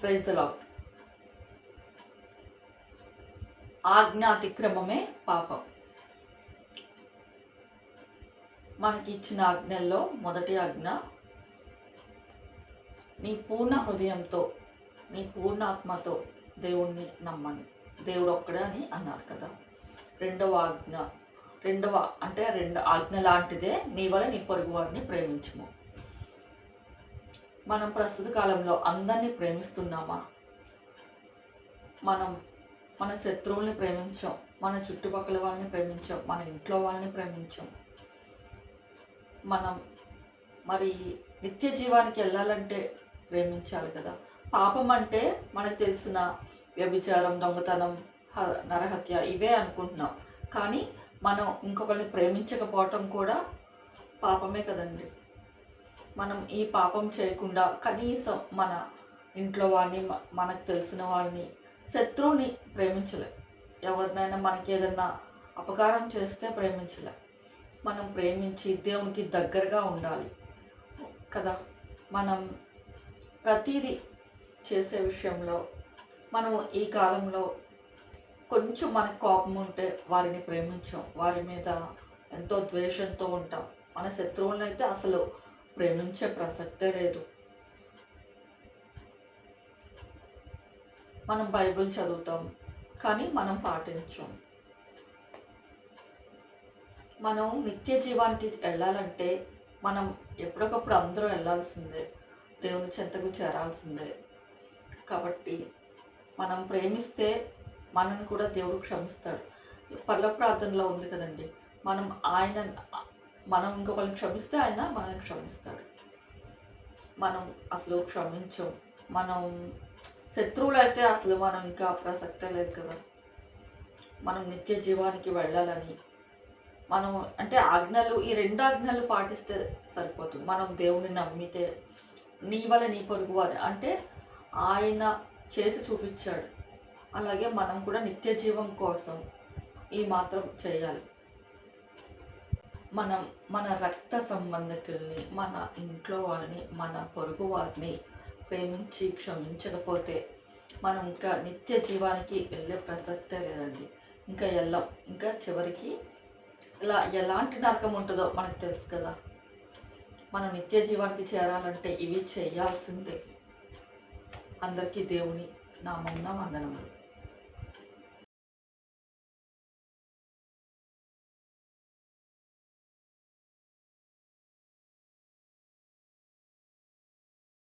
Praise the lord ఆజ్ఞాతిక్రమమే పాపం. మనకి ఇచ్చిన ఆజ్ఞల్లో మొదటి ఆజ్ఞ నీ పూర్ణ హృదయంతో నీ పూర్ణ ఆత్మతో దేవుణ్ణి నమ్మండి దేవుడు ఒక్కడే అని అన్నారు కదా. రెండవ ఆజ్ఞ రెండవ అంటే రెండు ఆజ్ఞ లాంటిదే నీ వల్ల నీ పొరుగు వారిని ప్రేమించుము. మనం ప్రస్తుత కాలంలో అందరినీ ప్రేమిస్తున్నామా? మనం మన శత్రువుల్ని ప్రేమించాం మన చుట్టుపక్కల వాళ్ళని ప్రేమించాం మన ఇంట్లో వాళ్ళని ప్రేమించాం. మనం మరి నిత్య జీవానికి వెళ్ళాలంటే ప్రేమించాలి కదా. పాపం అంటే మనకు తెలిసిన వ్యభిచారం దొంగతనం నరహత్య ఇవే అనుకుంటున్నాం. కానీ మనం ఇంకొకరిని ప్రేమించకపోవటం కూడా పాపమే కదండి. మనం ఈ పాపం చేయకుండా కనీసం మన ఇంట్లో వాడిని మనకు తెలిసిన వాళ్ళని శత్రువుని ప్రేమించలే. ఎవరినైనా మనకి ఏదైనా అపకారం చేస్తే ప్రేమించలే. మనం ప్రేమించి దేవునికి దగ్గరగా ఉండాలి కదా. మనం ప్రతిదీ చేసే విషయంలో మనం ఈ కాలంలో కొంచెం మనకు కోపం ఉంటే వారిని ప్రేమించాం. వారి మీద ఎంతో ద్వేషంతో ఉంటాం. మన శత్రువులను అయితే అసలు ప్రేమించే ప్రసక్తే లేదు మనం బైబిల్ చదువుతాం కానీ మనం పాటించాం మనం నిత్య జీవానికి వెళ్ళాలంటే మనం ఎప్పటికప్పుడు అందరూ వెళ్ళాల్సిందే దేవుని చెంతకు చేరాల్సిందే కాబట్టి మనం ప్రేమిస్తే మనని కూడా దేవుడు క్షమిస్తాడు పర్ల ప్రార్థనలో ఉంది కదండి మనం ఆయన మనం ఇంకొకరిని క్షమిస్తే ఆయన మనల్ని క్షమిస్తాడు. మనం అసలు క్షమించం. మనం శత్రువులైతే అసలు మనం ఇంకా ప్రసక్తే లేదు కదా. మనం నిత్య జీవానికి వెళ్ళాలని. మనం అంటే ఆజ్ఞలు ఈ రెండు ఆజ్ఞలు పాటిస్తే సరిపోతుంది. మనం దేవుని నమ్మితే నీ వల్ల నీ పొరుగు వారు అంటే ఆయన చేసి చూపించాడు. అలాగే మనం కూడా నిత్య జీవం కోసం ఈ మాత్రం చేయాలి. మనం మన రక్త సంబంధికుల్ని మన ఇంట్లో వాళ్ళని మన పొరుగు వారిని ప్రేమించి క్షమించకపోతే మనం ఇంకా నిత్య జీవానికి వెళ్ళే ప్రసక్తే లేదండి. ఇంకా వెళ్ళాం ఇంకా చివరికి ఇలా ఎలాంటి నరకం ఉంటుందో మనకు తెలుసు కదా. మనం నిత్య జీవానికి చేరాలంటే ఇవి చేయాల్సిందే. అందరికీ దేవుని నామం వందనములు.